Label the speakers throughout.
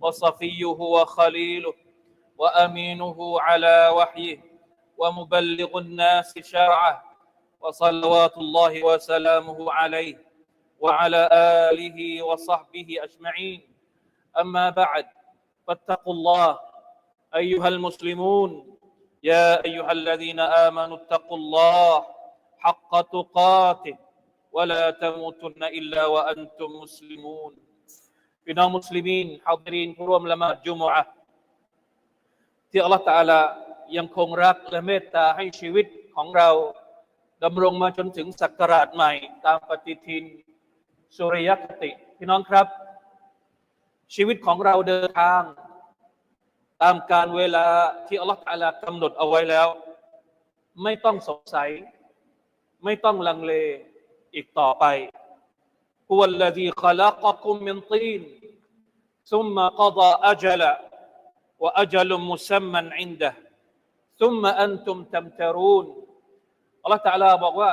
Speaker 1: وصفيه وخليله وأمينه على وحيه ومبلغ الناس شرعه وصلوات الله وسلامه عليه وعلى آله وصحبه أجمعين. أما بعد فاتقوا الله أيها المسلمون يا أيها الذين آمنوا اتقوا الله حق تقاته ولا تموتن إلا وأنتم مسلمون. พี่น้องมุสลิมีนฮาดรีนผู้ร่วมละหมาดจุมอะที่อัลลอฮฺตะอาลายังคงรักและเมตตาให้ชีวิตของเราดำรงมาจนถึงศักราชใหม่ ตามปฏิทินสุริยคติ พี่น้องครับ ชีวิตของเราเดินทาง ตามการเวลาที่อัลลอฮฺตะอาลากำหนดเอาไว้แล้ว ไม่ต้องสงสัย ไม่ต้องลังเลอีกต่อไป هو الذي خلقكم من طين ثم قضى أجلا وأجل مسمى عنده ثم أنتم تمترون الله تعالى บอกว่า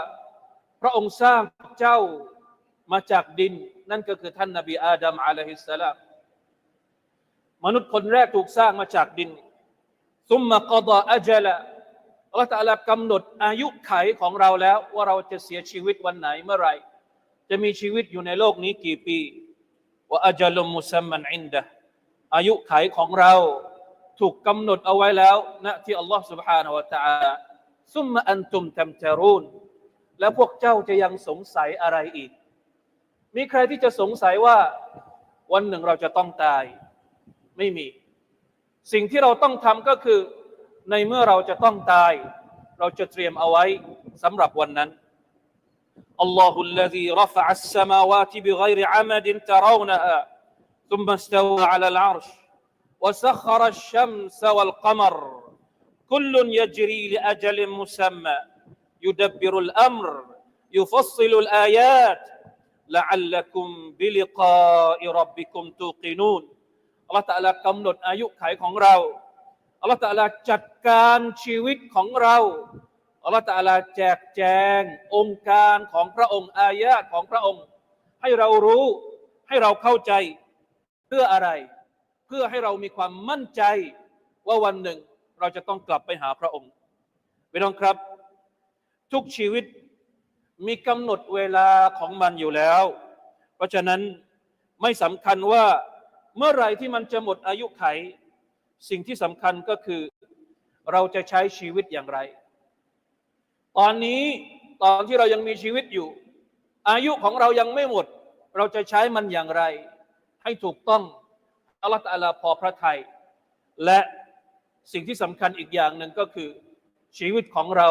Speaker 1: พระองค์สร้างเจ้ามาจากดิน นั่นก็คือท่านนบีอาดัมอะลัยฮิสสลามมนุษย์คนแรกถูกสร้างมาจากดิน ซุมมะกดาอัจละอัลลอฮฺตะอาลากำหนดอายุไขของเราแล้ว ว่าเราจะเสียชีวิตวันไหนเมื่อไหร่ จะมีชีวิตอยู่ในโลกนี้กี่ปีว่าอาจลุมมุซัมมันอินดะอายุไขของเราถูกกำหนดเอาไว้แล้วณที่อัลลอฮ์ سبحانه และ تعالى ซุมมาอันตุมตัมจารูนแล้วพวกเจ้าจะยังสงสัยอะไรอีก มีใครที่จะสงสัยว่าวันหนึ่งเราจะต้องตาย ไม่มี สิ่งที่เราต้องทำก็คือ ในเมื่อเราจะต้องตาย เราจะเตรียมเอาไว้สำหรับวันนั้น الله الذي رفع السماوات بغير عمد ترونها ثم استوى على العرش وسخر الشمس والقمر كل يجري لاجل مسمى يدبر الامر يفصل الايات لعلكم بلقاء ربكم توقنون الله تعالى กำหนดอายุขัยของเราอัลลอฮฺตะอาลาจัดการชีวิตของเรา อัลลอฮฺตะอาลาแจกแจงองค์การของพระองค์อายะของพระองค์ ให้เรารู้ให้เราเข้าใจเพื่ออะไร เพื่อให้เรามีความมั่นใจว่าวันหนึ่งเราจะต้องกลับไปหาพระองค์พี่น้องครับ ทุกชีวิตมีกำหนดเวลาของมันอยู่แล้ว เพราะฉะนั้นไม่สำคัญว่าเมื่อไรที่มันจะหมดอายุไข สิ่งที่สำคัญก็คือ เราจะใช้ชีวิตอย่างไร ตอนนี้ตอนที่เรายังมีชีวิตอยู่ อายุของเรายังไม่หมด เราจะใช้มันอย่างไร ให้ถูกต้องอัลลอฮฺตะอาลาพอพระทัยและสิ่งที่สำคัญอีกอย่างหนึ่งก็คือ ชีวิตของเรา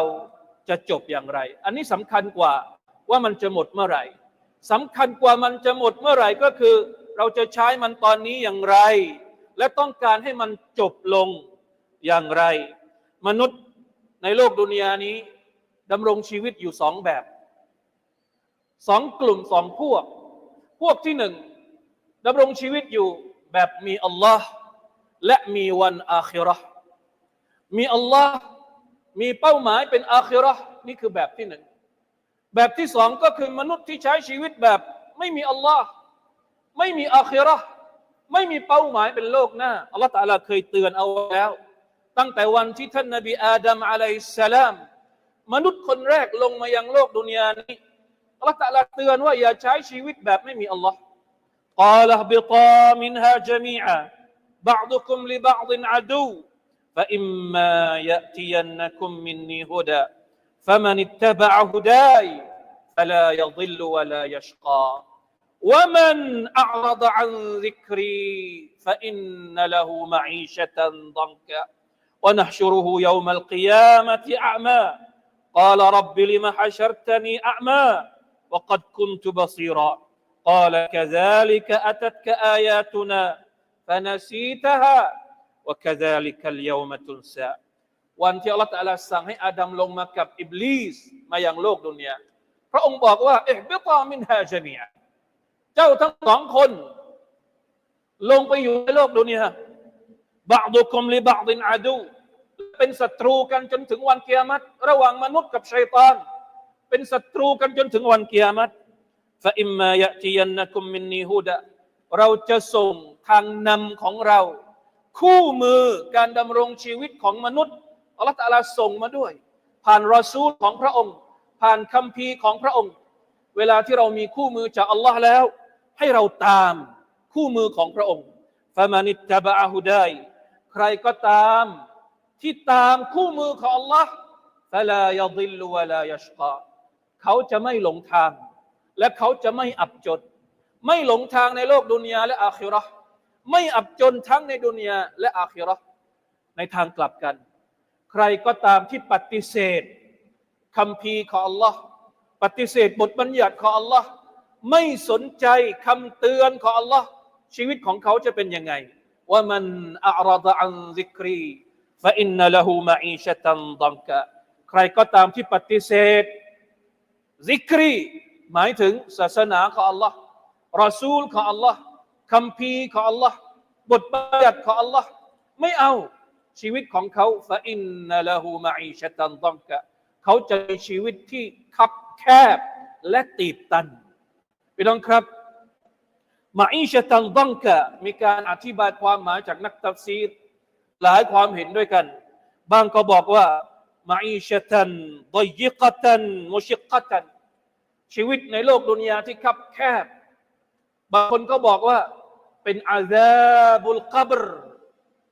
Speaker 1: จะจบอย่างไร อันนี้สำคัญกว่าว่ามันจะหมดเมื่อไหร่สำคัญกว่ามันจะหมดเมื่อไหร่ก็คือ เราจะใช้มันตอนนี้อย่างไร และต้องการให้มันจบลงอย่างไร มนุษย์ในโลกดุนยานี้ ดำรงชีวิตอยู่สองแบบสองกลุ่มสองพวก พวกที่หนึ่งดำรงชีวิตอยู่แบบมีอัลลอฮ์และมีวันอาคิรอมีอัลลอฮ์มีเป้าหมายเป็นอาคิรอนี่คือแบบที่หนึ่งแบบที่สองก็คือมนุษย์ที่ใช้ชีวิตแบบไม่มีอัลลอฮ์ไม่มีอาคิรอไม่มีเป้าหมายเป็นโลกหน้าอัลลอฮ์ตะอาลาเคยเตือนเอาแล้ว ตั้งแต่วันที่ท่านนบีอาดัมอะลัยสสลาม มนุษย์คนแรกลงมายังโลกดุนยานี้อัลลอฮฺตะลาเตือนว่าอย่าใช้ชีวิตแบบไม่มีอัลลอฮ์ قال اهبطا منها جميعا بعضكم لبعض عدو فإما يأتينكم مني هدى فمن اتبع هداي فلا يضل ولا يشقى ومن أعرض عن ذكري فإن له معيشة ضنكا ونحشره يوم القيامة أعمى قال رب لم حشرتني أعمى وقد كنت بصيرا قال كذلك أتتك آياتنا فنسيتها وكذلك اليوم تنسى วันที่อัลลอฮฺตะอาลาสั่งให้อาดัมลงมากับอิบลิสมายังโลกดุนยาพระองค์บอกว่าเอะบิตามินฮาจามียเจ้าทั้งสองคน ลงไปอยู่ในโลกดุนยาบาดุคุมลิบาดินอาดู เป็นศัตรูกันจนถึงวันเกียรติระหว่างมนุษย์กับชัยตานเป็นศัตรูกันจนถึงวันเกียรติฟะอิมมายะติยันนักุมมินนีฮูดะเราจะส่งทางนำของเรา คู่มือการดำรงชีวิตของมนุษย์อัลลอฮฺตาลาส่งมาด้วย ผ่านรอซูลของพระองค์ ผ่านคัมภีร์ของพระองค์ เวลาที่เรามีคู่มือจากอัลลอฮ์แล้ว ให้เราตามคู่มือของพระองค์ฟามานิตตะบะฮุได้ใครก็ตาม ที่ตามคู่มือของอัลลอฮ์ฟะลายดิลวะลายชกาเขาจะไม่หลงทาง และเขาจะไม่อับจน ไม่หลงทางในโลกดุนยาและอาคิราะห์ไม่อับจนทั้งในดุนยาและอาคิราะห์ในทางกลับกัน ใครก็ตามที่ปฏิเสธคำพีของ Allah ปฏิเสธบทบัญญัติของ Allah ไม่สนใจคำเตือนของ Allah ชีวิตของเขาจะเป็นยังไงว่ามันอัรดะอันซิกรี ฟะอินนัละหูมาอีชะตันดังกะใครก็ตามที่ปฏิเสธซิกรีหมายถึงศาสนาของ Allah รอซูลของ Allah คำพีร์ของ Allah บทบัญญัติของ Allah ไม่เอาชีวิตของเขาฟะอินนัละหูมาอีชะตันดังกะเขาจะมีชีวิตที่คับแคบและตีบตันพี่น้องครับมาอีชะตันดังกะมีการอธิบายความหมายจากนักตัฟซีร หลายความเห็นด้วยกัน บางก็บอกว่ามาอิชตันดอยิกตันมุชิกตัน ชีวิตในโลกดุนยาที่คับแคบ บางคนก็บอกว่าเป็นอาซาบุลกับร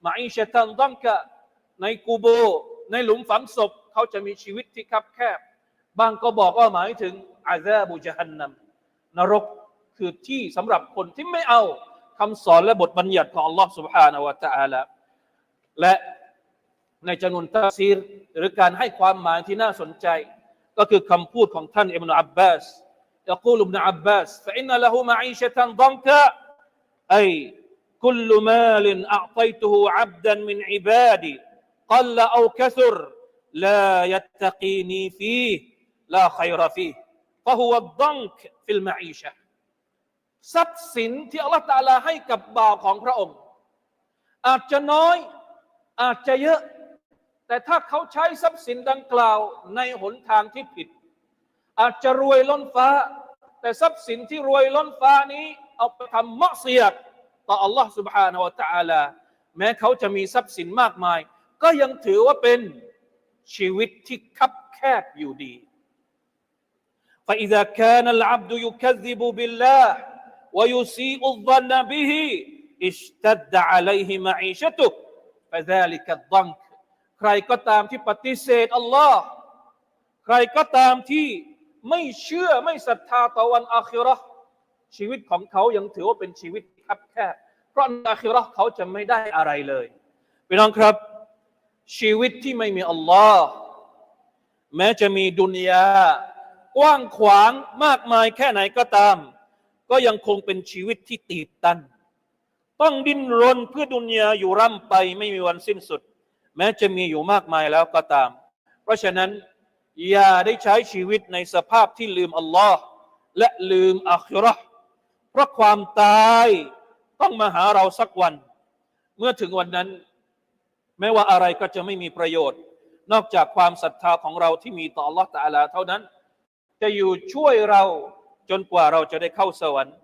Speaker 1: มาอิชตันต้องกะในกูโบ ในหลุมฝังศพ เขาจะมีชีวิตที่คับแคบ บางก็บอกว่าหมายถึงอาซาบุจฮันนัมนรกคือที่สำหรับคนที่ไม่เอาคำสอนและบทบัญญัติของ Allah Subhanahu wa Taala และในจำนวนตัฟซีรหรือการให้ความหมายที่น่าสนใจ ก็คือคำพูดของท่านอิบนาอับบาส يقول ابن عباس فإن له معيشة ضنكا أي كل مال أعطيته عبدا من عبادي قل أو كثر لا يتقيني فيه لا خير فيه فهو الضنك في المعيشة ทรัพย์สินที่อัลลอฮฺตะอาลาให้กับบ่าวของพระองค์ อาจจะน้อย อาจจะเยอะ แต่ถ้าเขาใช้ทรัพย์สินดังกล่าวในหนทางที่ผิด อาจจะรวยล้นฟ้า แต่ทรัพย์สินที่รวยล้นฟ้านี้ เอาไปทำมะเสียดต่อ Allah سبحانه และ تعالى แม้เขาจะมีทรัพย์สินมากมาย ก็ยังถือว่าเป็นชีวิตที่คับแคบอยู่ดี فإذا كان العبد يكذب بالله ويسيء الظن به اشتد عليه معيشته ฟาซาลิกัดังใครก็ตามที่ปฏิเสธอัลลอฮ์ใครก็ตามที่ไม่เชื่อไม่ศรัทธาต่อวันอาคิรอชีวิตของเขายังถือว่าเป็นชีวิตคับแคบเพราะอาคิรอเขาจะไม่ได้อะไรเลยพี่น้องครับ ชีวิตที่ไม่มีอัลลอฮ์แม้จะมีดุนยากว้างขวางมากมายแค่ไหนก็ตาม ก็ยังคงเป็นชีวิตที่ตีบตัน ต้องดิ้นรนเพื่อดุนยาอยู่ร่ำไปไม่มีวันสิ้นสุด แม้จะมีอยู่มากมายแล้วก็ตาม เพราะฉะนั้น อย่าได้ใช้ชีวิตในสภาพที่ลืมอัลลอฮ์และลืมอัคราะห์เพราะความตายต้องมาหาเราสักวัน เมื่อถึงวันนั้น แม้ว่าอะไรก็จะไม่มีประโยชน์ นอกจากความศรัทธาของเราที่มีต่อ Allah ตาลาเท่านั้น จะอยู่ช่วยเราจนกว่าเราจะได้เข้าสวรรค์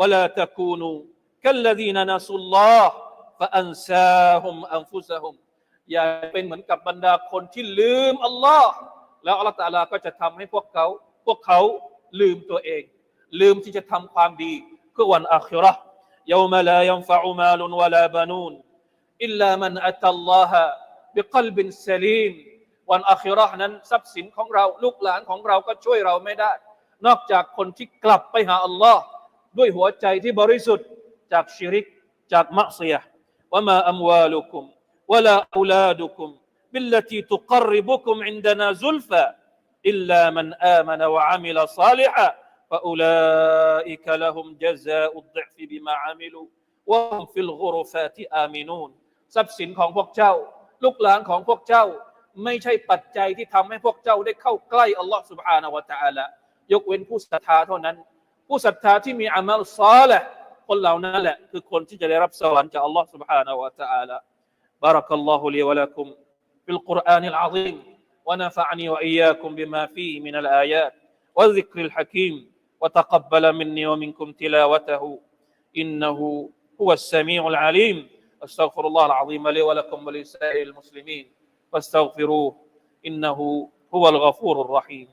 Speaker 1: วลาตะคูนู กัลลดีนานาสุลลอฮ์ฟะอันซาฮุมอันฟุซาฮุมอย่าเป็นเหมือนกับบรรดาคนที่ลืมอัลลอฮ์แล้วอัลลอฮ์ตาลาก็จะทำให้พวกเขาพวกเขาลืมตัวเอง ลืมที่จะทำความดีเพื่อวันอัคิราห์ยามลายัมฟะอุมาลุนวะลาบานูนอิลลามันอัตตัลลอฮะบิกลบินสลีมวันอัคิราห์นั้นทรัพย์สินของเราลูกหลานของเราก็ช่วยเราไม่ได้ นอกจากคนที่กลับไปหาอัลลอฮ์ด้วยหัวใจที่บริสุทธิ์ จากชิริก จากมะเสียว่ามาอัมวาลุคุมวะลาอูลาดุคุม بالتي تقربكم عندنا زلفى إلا من آمن وعمل صالحا فأولئك لهم جزاء الضعف بما عملوا ว่าฟิลกุรฟาที่อามินูนทรัพย์สินของพวกเจ้า ลูกหลานของพวกเจ้า ไม่ใช่ปัจจัยที่ทำให้พวกเจ้าได้เข้าใกล้อัลลอฮ์ سبحانه และ تعالى ยกเว้นผู้ศรัทธาเท่านั้น ผู้ศรัทธาที่มีอามัลซอละห์ คนเหล่านั้นแหละ คือคนที่จะได้รับสวรรค์จากอัลลอฮ์ سبحانه และ تعالى بارك الله لي ولكم في القرآن العظيم ونفعني وإياكم بما فيه من الآيات والذكر الحكيم وتقبل مني ومنكم تلاوته إنه هو السميع العليم أستغفر الله العظيم لي ولكم ولسائر المسلمين فاستغفروه إنه هو الغفور الرحيم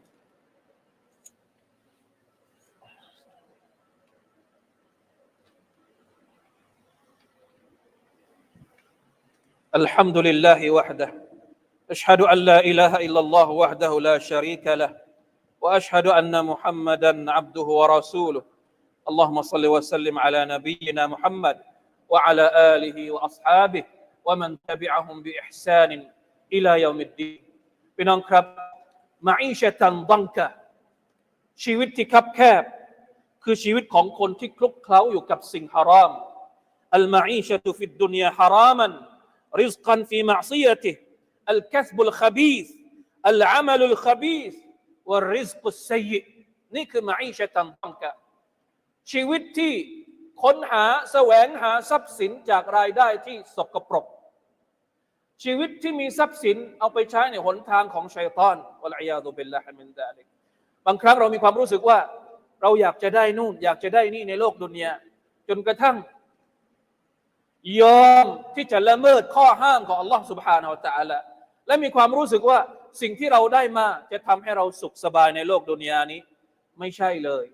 Speaker 1: الحمد لله وحده. أشهد أن لا إله إلا الله وحده لا شريك له وأشهد أن محمدا عبده ورسوله. اللهم صل وسلم على نبينا محمد وعلى آله وأصحابه ومن تبعهم بإحسان إلى يوم الدين. بننكب معيشة ضنكة الدنيا حراما. ริซกันฟีมะซียะติอัลคัสบุลขบีสอัลอามัลุลขบีสวัริซกุสซยนี่คือมาอิชะตันดังกะชีวิตที่ค้นหาแสวงหาทรัพย์สินจากรายได้ที่สกปรก ชีวิตที่มีทรัพย์สินเอาไปใช้ในหนทางของชัยตอนวะลัยยาตุบิลลาฮิมินซาลิกบางครั้งเรามีความรู้สึกว่า เราอยากจะได้นู่น อยากจะได้นี่ในโลกดุนยาจนกระทั่ง ยอมที่จะละเมิดข้อห้ามของอัลลอฮ์ سبحانه และ تعالى และมีความรู้สึกว่าสิ่งที่เราได้มาจะทำให้เราสุขสบายในโลกดุนยานี้ ไม่ใช่เลย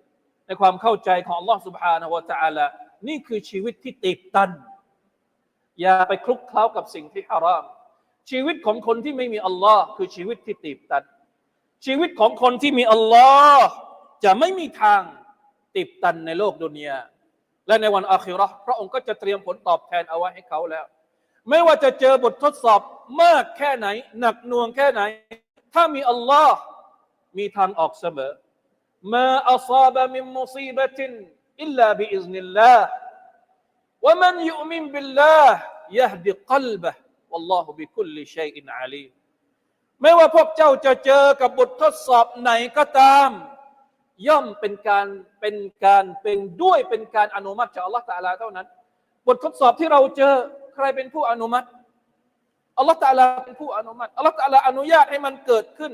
Speaker 1: ในความเข้าใจของอัลลอฮ์ سبحانه และ تعالى นี่คือชีวิตที่ติดตัน อย่าไปคลุกเคล้ากับสิ่งที่ฮาราม ชีวิตของคนที่ไม่มีอัลลอฮ์คือชีวิตที่ตีบตัน ชีวิตของคนที่มีอัลลอฮ์จะไม่มีทางติดตันในโลกดุนยา และในวันอาคิราะห์พระองค์ก็จะเตรียมผลตอบแทนเอาไว้ให้เขาแล้ว ไม่ว่าจะเจอบททดสอบมากแค่ไหน หนักหน่วงแค่ไหน ถ้ามีอัลลอฮ์มีทางออกเสมอมาอัซาบะมิมมุซีบะตินอิลลาบิอิซนิลลาห์วะมันยุมินบิลลาห์ยะฮดิกัลบะวัลลอฮุบิคุลลิชัยอินอาลีไม่ว่าพวกเจ้าจะเจอกับบททดสอบไหนก็ตาม ย่อมเป็นการเป็นการเป็นด้วยเป็นการอนุมัติจากอัลลอฮฺตาลาเท่านั้น บททดสอบที่เราเจอใครเป็นผู้อนุมัติอัลลอฮฺตาลาเป็นผู้อนุมัติอัลลอฮฺตาลาอนุญาตให้มันเกิดขึ้น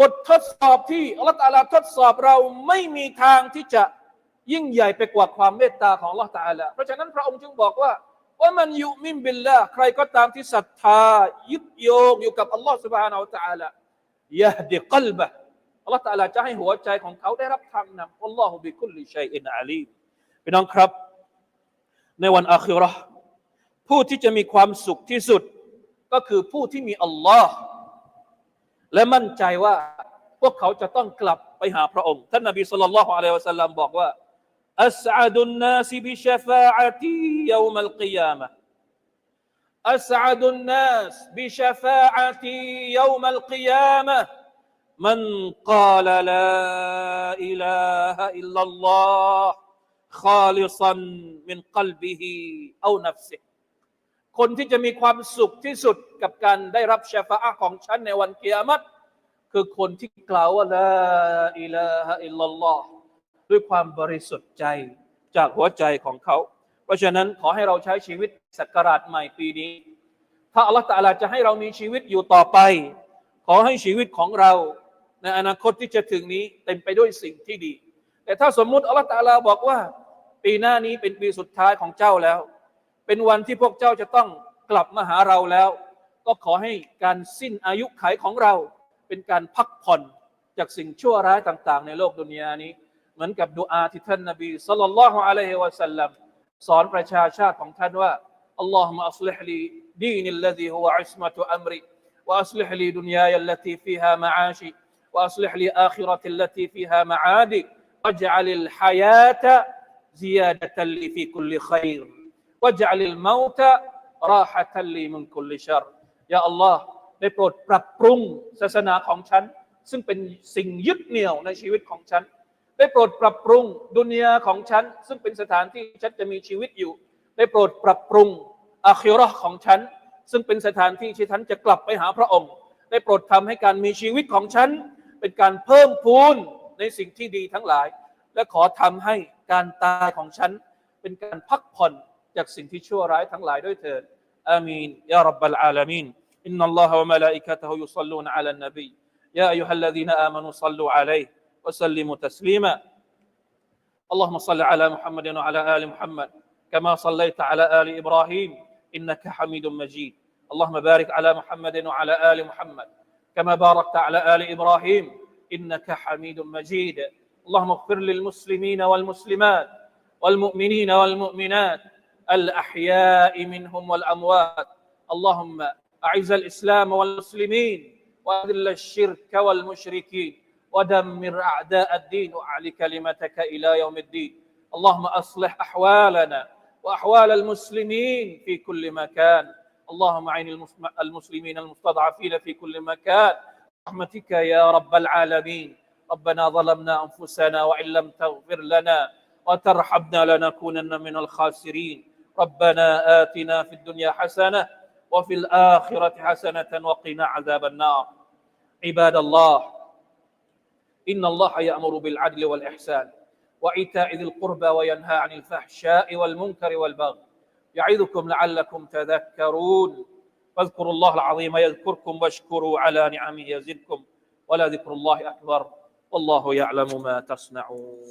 Speaker 1: บททดสอบที่อัลลอฮฺตาลาทดสอบเราไม่มีทางที่จะยิ่งใหญ่ไปกว่าความเมตตาของอัลลอฮฺตาลาเพราะฉะนั้นพระองค์จึงบอกว่าว่ามันยุมิมบิลละใครก็ตามที่ศรัทธายึดโยงอยู่กับอัลลอฮฺสุบฮานาอัลตะอาลายะดีกัลบะ อัลลอฮฺตาลาจะให้หัวใจของเขาได้รับทางนำอัลลอฮฺบิคุลิชัยอินอาลีมพี่น้องครับ ในวันอาคิรอผู้ที่จะมีความสุขที่สุดก็คือผู้ที่มีอัลลอฮ์และมั่นใจว่าพวกเขาจะต้องกลับไปหาพระองค์ ท่านนบีสุลต่านละฮ์อะลัยฮิวะสัลลัมบอกว่าอัสอาดุนนาสิบิชฟาอัตียามัลกิยามะอัสอาดุนนาสบิชฟาอัตียามัลกิยามะ من قال لا إله إلا الله خالصا من قلبه أو نفسه คนที่จะมีความสุขที่สุดกับการได้รับชาฟาอะห์ของฉันในวันกิยามัตคือคนที่กล่าวว่าลาอิลาฮะอิลลัลลอฮ์ด้วยความบริสุทธิ์ใจจากหัวใจของเขา เพราะฉะนั้นขอให้เราใช้ชีวิตสักราชใหม่ปีนี้ ถ้าอัลลอฮฺตะอาลาจะให้เรามีชีวิตอยู่ต่อไป ขอให้ชีวิตของเรา ในอนาคตที่จะถึงนี้เต็มไปด้วยสิ่งที่ดี แต่ถ้าสมมุติอัลลอฮฺตาลาบอกว่า ปีหน้านี้เป็นปีสุดท้ายของเจ้าแล้ว เป็นวันที่พวกเจ้าจะต้องกลับมาหาเราแล้ว ก็ขอให้การสิ้นอายุขัยของเรา เป็นการพักผ่อนจากสิ่งชั่วร้ายต่าง ๆ ในโลกดุนยานี้ เหมือนกับดูอาที่ท่านนบีสัลลัลลอฮุอะลัยฮิวะสัลลัมสอนประชาชาติของท่านว่าอัลลอฮฺมาอัลลิฮลีดีนิลลซีฮุวะอิสมะตุอัมรีวะอัลลิฮลีดุนยายลลตีฟิฮามาอาชี وأصلح لي آخرتي التي فيها معادي واجعل الحياة زيادة لي في كل خير واجعل الموت راحة لي من كل شر يا الله ได้โปรดปรับปรุงศาสนาของฉัน ซึ่งเป็นสิ่งยึดเหนี่ยวในชีวิตของฉัน ได้โปรดปรับปรุงดุนยาของฉัน ซึ่งเป็นสถานที่ฉันจะมีชีวิตอยู่ ได้โปรดปรับปรุงอาคิเราะห์ของฉัน ซึ่งเป็นสถานที่ที่ฉันจะกลับไปหาพระองค์ ได้โปรดทำให้การมีชีวิตของฉัน เป็นการเพิ่มพูนในสิ่งที่ดีทั้งหลาย และขอทำให้การตายของฉัน เป็นการพักผ่อนจากสิ่งที่ชั่วร้ายทั้งหลายด้วยเถิดอามีนยารับบลอาลามีนอินนัลลอฮะวะมะลาอิกะตะฮุยุศ็อลลูนอะลันนบียาอัยยูฮัลลซีนอามานูศ็อลลูอะลัยฮิวะซัลลิมุตัสลีมา اللهم صل على محمد وعلى ال محمد كما صليت على ال ابراهيم انك حميد مجيد اللهم بارك على محمد وعلى ال محمد كما باركت على آل إبراهيم إنك حميد مجيد. اللهم اغفر للمسلمين والمسلمات والمؤمنين والمؤمنات الأحياء منهم والأموات. اللهم أعز الإسلام والمسلمين وأذل الشرك والمشركين ودمر أعداء الدين وأعل كلمتك إلى يوم الدين. اللهم أصلح أحوالنا وأحوال المسلمين في كل مكان. اللهم عين المسلمين المستضعفين في كل مكان. برحمتك يا رب العالمين. ربنا ظلمنا أنفسنا وإن لم تغفر لنا وترحمنا لنكونن من الخاسرين. ربنا آتنا في الدنيا حسنة وفي الآخرة حسنة وقنا عذاب النار. عباد الله إن الله يأمر بالعدل والإحسان وإيتاء ذي القربى وينهى عن الفحشاء والمنكر والبغي. يعظكم لعلكم تذكرون. فاذكروا الله العظيم يذكركم واشكروا على نعمه يزدكم. ولذكر الله أكبر. والله يعلم ما تصنعون.